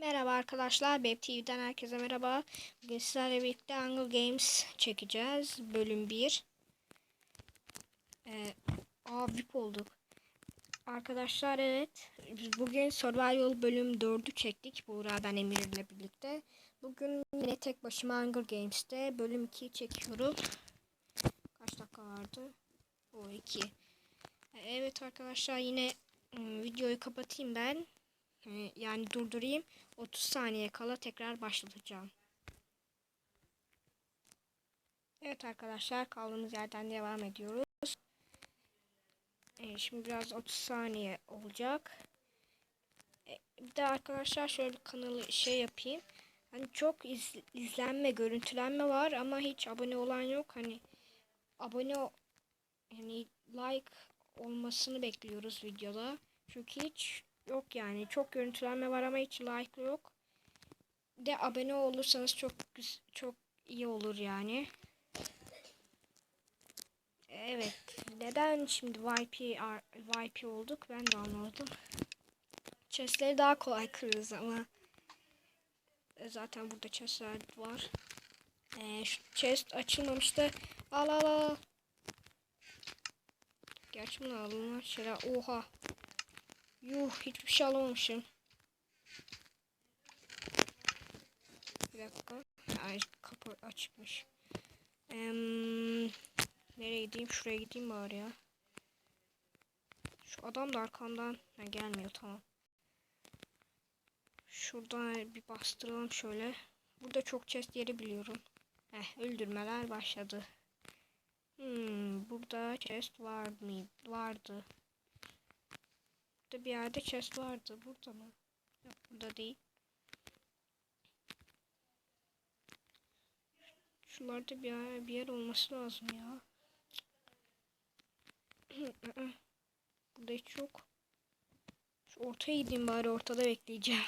Merhaba arkadaşlar, Beb TV'den herkese merhaba. Bugün sizlerle birlikte Hunger Games çekeceğiz. Bölüm 1. Ee, aa VIP olduk. Arkadaşlar evet, biz bugün Survival bölüm 4'ü çektik. Buğra ben Emir'le birlikte. Bugün yine tek başıma Hunger Games'te bölüm 2'yi çekiyorum. Kaç dakika vardı? O 2. Evet arkadaşlar yine ım, videoyu kapatayım ben. Ee, Yani durdurayım. 30 saniye kala tekrar başlatacağım. Evet arkadaşlar kaldığımız yerden devam ediyoruz. Ee, şimdi biraz 30 saniye olacak. Ee, bir de arkadaşlar şöyle kanalı şey yapayım. Hani çok iz, izlenme, görüntülenme var ama hiç abone olan yok. Hani abone yani like olmasını bekliyoruz videoda. Çünkü hiç yok yani. Çok görüntülenme var ama hiç like yok. De abone olursanız çok çok iyi olur yani. Evet. Neden şimdi YP YP olduk ben de anlamadım. Chestleri daha kolay kırırız ama e, zaten burada chestler var. Ee, şu chest açılmamıştı. Al al al. Gerçi bunu alınır şeyler. Oha. Yuh hiçbir şey alamamışım. Bir dakika. Ay kapı açıkmış. Em, nereye gideyim? Şuraya gideyim bari ya. Şu adam da arkamdan ha, gelmiyor tamam. Şuradan bir bastıralım şöyle. Burada çok chest yeri biliyorum. Heh, öldürmeler başladı. Hmm, burada chest var mı? Vardı. Burada bir yerde chest vardı. Burada mı? Yok burada değil. Şuralarda bir yer, bir yer olması lazım ya. burada hiç yok. Şu ortaya gideyim bari ortada bekleyeceğim.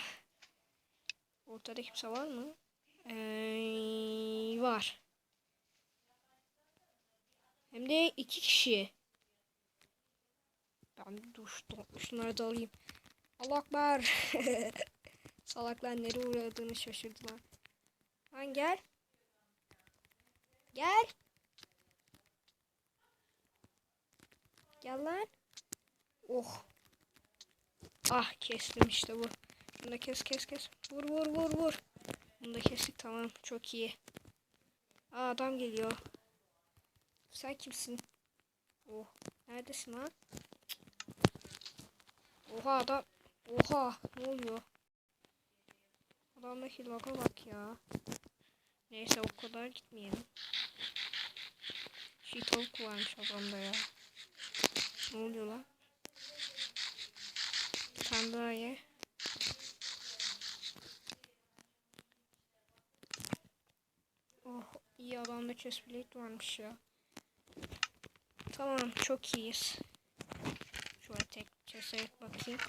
Ortada kimse var mı? Ee, var. Hem de iki kişi. Bir duş, şunları da alayım. Allah akbar. Salaklar nereye uğradığını şaşırdılar. Lan gel. Gel. Gel lan. Oh. Ah kestim işte bu. Bunu da kes kes kes. Vur vur vur vur. Bunu da kestik tamam. Çok iyi. Aa adam geliyor. Sen kimsin? Oh. Neredesin lan? Oha adam. Oha ne oluyor? Adamdaki logo bak ya. Neyse o kadar gitmeyelim. Şey tavuk varmış adamda ya. Ne oluyor lan? Tane daha ye. Oh iyi adamda chest plate varmış ya. Tamam çok iyiyiz. Tek cesaret bakayım.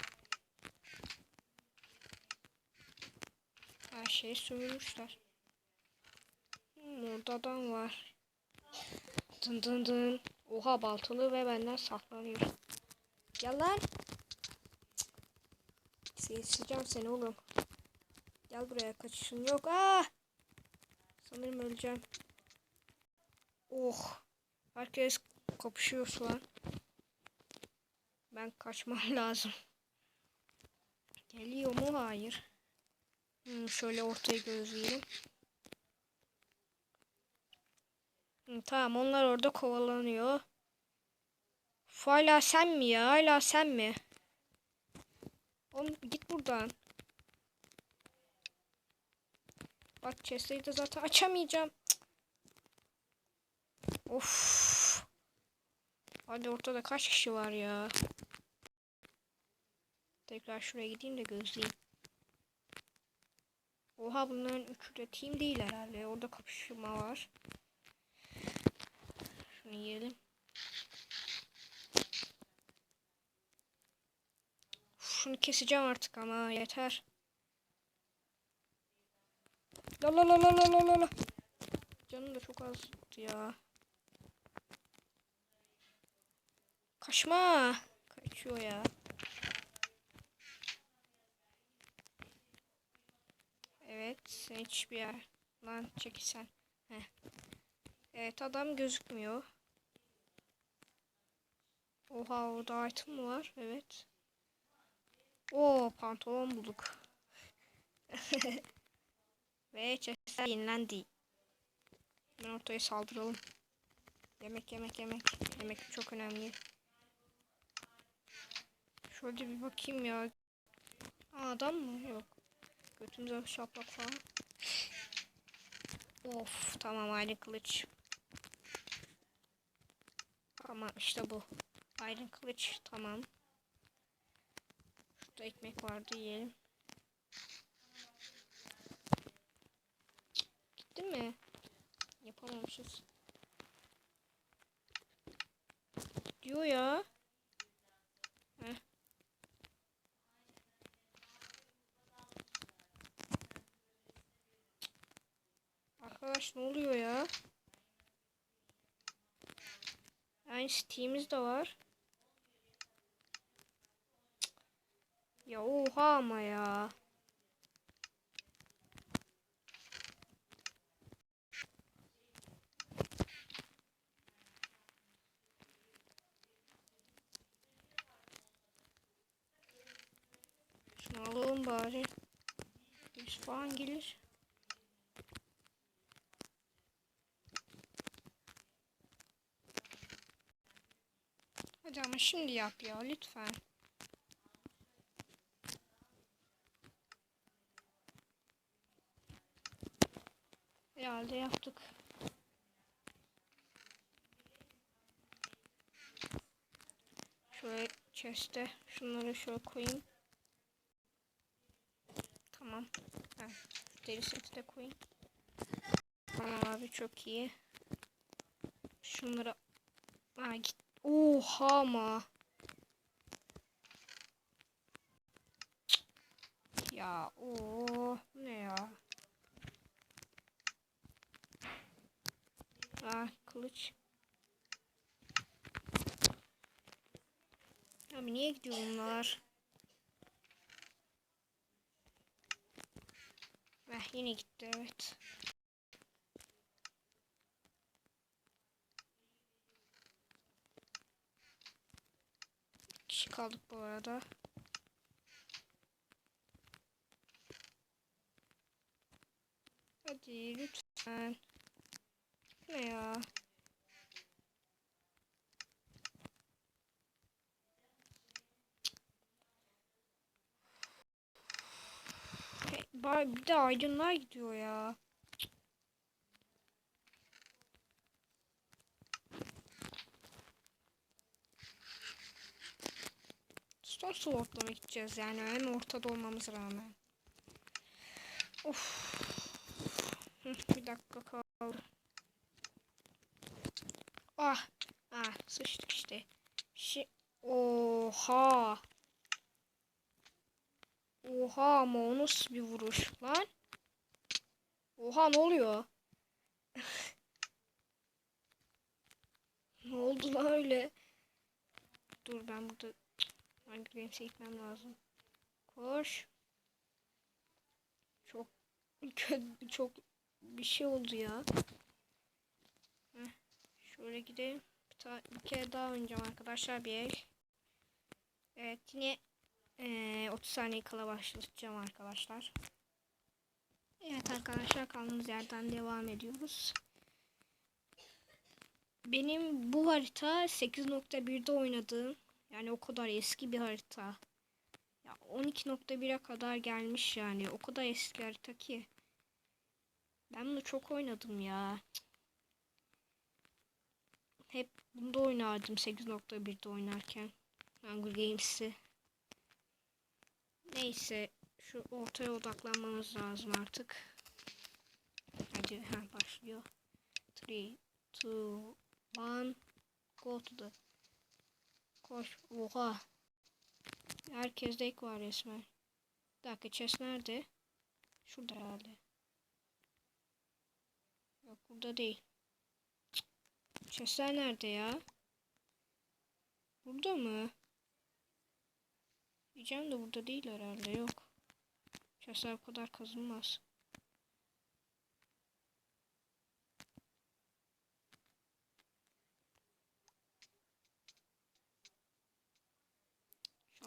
Her şeyi sömürmüşler. Hmm, orada adam var. Dın dın dın. Oha baltalı ve benden saklanıyor. Gel lan. Seyirciyeceğim seni oğlum. Gel buraya kaçışın yok. Aa! Sanırım öleceğim. Oh. Herkes kapışıyor şu an. Ben kaçmam lazım. Geliyor mu? Hayır. Hmm, şöyle ortayı gözleyelim. Hmm, tamam onlar orada kovalanıyor. Uf, Hala sen mi ya? Hala sen mi? Oğlum git buradan. Bak chest'i de zaten açamayacağım. Of. Hadi ortada kaç kişi var ya? Tekrar şuraya gideyim de gözleyeyim. Oha bunların üçü de team değil herhalde. Orada kapışma var. Şunu yiyelim. Şunu keseceğim artık ama yeter. La la la la la la la. Canım da çok azdı ya. Kaçma. Kaçıyor ya. Evet. Sen hiçbir yer. Lan çekil sen. Heh. Evet adam gözükmüyor. Oha orada item var? Evet. Oo pantolon bulduk. Ve chestler yenilendi. Hemen ortaya saldıralım. Yemek yemek yemek. Yemek çok önemli. Şöyle bir bakayım ya. Adam mı? Yok. Götümüze şaplak falan. Of tamam ayrı kılıç. Tamam işte bu. Ayrı kılıç tamam. Şurada ekmek vardı yiyelim. Gitti mi? Yapamamışız. Diyor ya. Heh. Arkadaş ne oluyor ya? Yani Steam'imiz de var. Ya oha ama ya. Şunu alalım bari. Yüz falan gelir. Hadi ama şimdi yap ya lütfen. Herhalde yaptık. Şöyle chest'e şunları şöyle koyayım. Tamam. Ha, deri seti de koyayım. Tamam abi çok iyi. Şunları... Ha git. Oha ama. Ya o ne ya? Ah kılıç. Abi niye gidiyor bunlar? Eh yine gitti evet. Kişi kaldık bu arada. Hadi lütfen. Ne ya? Bir de aydınlar gidiyor ya. Stone Sword'la mı gideceğiz yani en ortada olmamız rağmen. Of. Bir dakika kaldı. Ah. Ah sıçtık işte. Şi Oha. Oha ama o nasıl bir vuruş lan? Oha ne oluyor? ne oldu lan öyle? Dur ben burada hangi games'e gitmem lazım. Koş. Çok kötü çok bir şey oldu ya. Heh. Şöyle gidelim. Bir, bir kere daha oynayacağım arkadaşlar bir el. Evet yine ee, 30 saniye kala başlatacağım arkadaşlar. Evet arkadaşlar kaldığımız yerden devam ediyoruz. Benim bu harita 8.1'de oynadığım yani o kadar eski bir harita. Ya 12.1'e kadar gelmiş yani. O kadar eski harita ki. Ben bunu çok oynadım ya. Hep bunda oynardım 8.1'de oynarken. Hunger Games'i. Neyse şu ortaya odaklanmamız lazım artık. Hadi ha başlıyor. 3 2 1 Go to the Koş. Oha. Herkeste ek var resmen. Bir dakika chest nerede? Şurada herhalde. Yok burada değil. Chestler nerede ya? Burada mı? Diyeceğim de burada değil herhalde yok. Chestler bu kadar kazılmaz.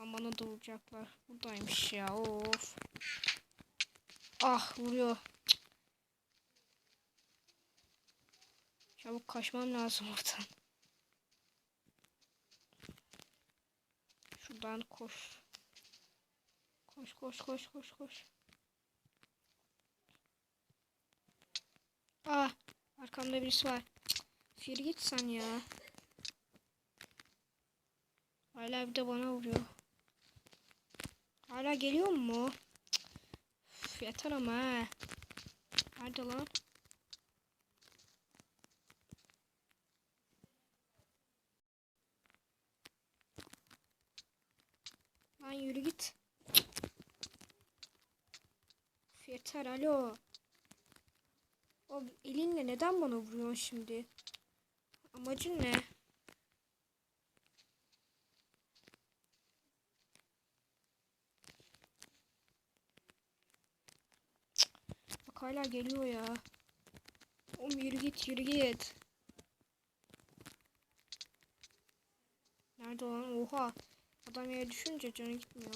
Şu an bana da vuracaklar. Buradaymış ya of. Ah vuruyor. Çabuk kaçmam lazım oradan. Şuradan koş. Koş koş koş koş koş. Ah arkamda birisi var. Fir git sen ya. Hala bir de bana vuruyor. Hala geliyor mu? Üf, yeter ama ha. Nerede lan? Lan yürü git. Üf, yeter alo. O elinle neden bana vuruyorsun şimdi? Amacın ne? Hala geliyor ya. Oğlum yürü git yürü git. Nerede lan? Oha. Adam yere düşünce canı gitmiyor.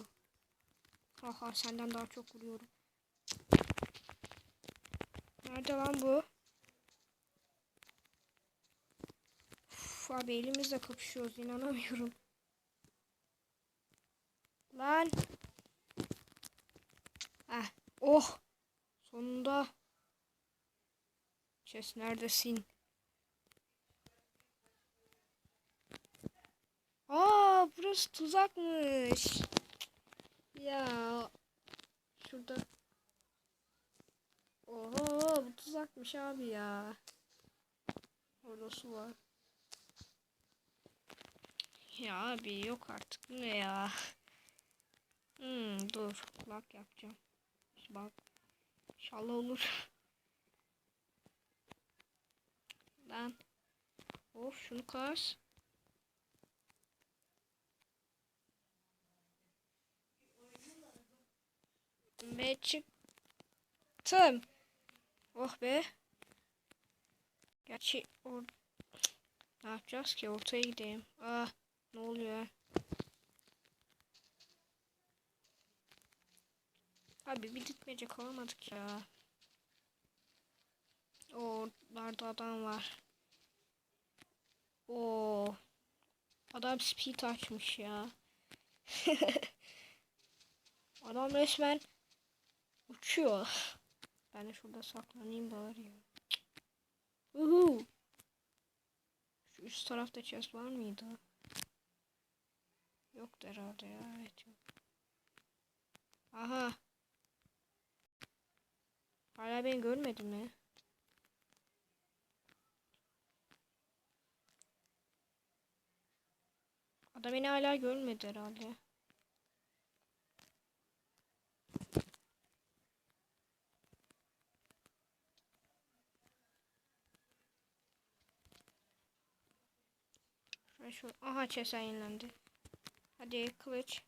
Aha senden daha çok vuruyorum. Nerede lan bu? Uf, abi elimizle kapışıyoruz inanamıyorum. Lan. Ah, oh. Sonunda. Chess neredesin? Aa, burası tuzakmış. Ya. Şurada. Oho, bu tuzakmış abi ya. Orada su var. Ya abi yok artık ne ya? Hmm, dur kulak yapacağım. Bak. İnşallah olur. Lan. Of şunu kas. Ve çıktım. Oh be. Gerçi or ne yapacağız ki? Ortaya gideyim. Ah ne oluyor? Abi bir gitmece kalamadık ya. Oralarda adam var. Oo. Adam speed açmış ya. adam resmen uçuyor. Ben de şurada saklanayım bari ya. Uhu. Şu üst tarafta chest var mıydı? Yoktu herhalde ya. Evet yok. Aha. Hala beni görmedi mi? Adam beni hala görmedi herhalde. Şu aha çesen yenilendi. Hadi kılıç.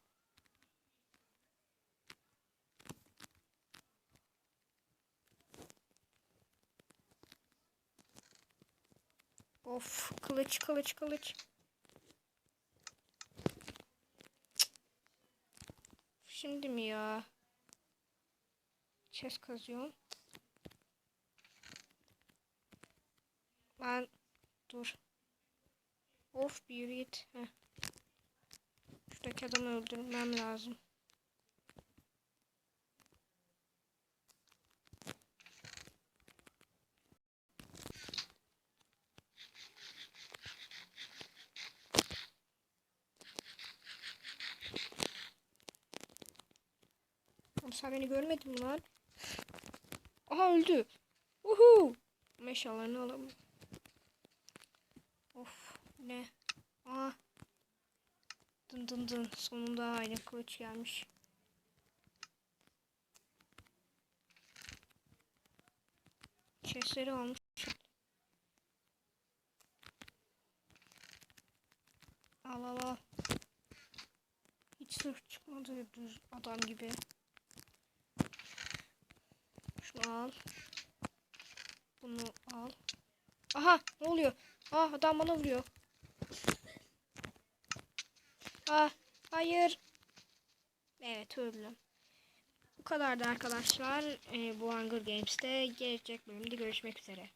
Of kılıç kılıç kılıç. Şimdi mi ya? Chest kazıyorum. Ben dur. Of bir yürü git. Heh. Şuradaki adamı öldürmem lazım. Sen beni görmedin mi lan? Aha öldü. Uhu. Meşallarını alalım. Of ne? Aa. Dın dın dın. Sonunda aynı kılıç gelmiş. Chestleri almış. Al al al. Hiç sırf çıkmadı düz adam gibi. Şunu al. Bunu al. Aha ne oluyor? Ah adam bana vuruyor. Ah hayır. Evet öldüm. Bu kadardı arkadaşlar. Ee, bu Hunger Games'te gelecek bölümde görüşmek üzere.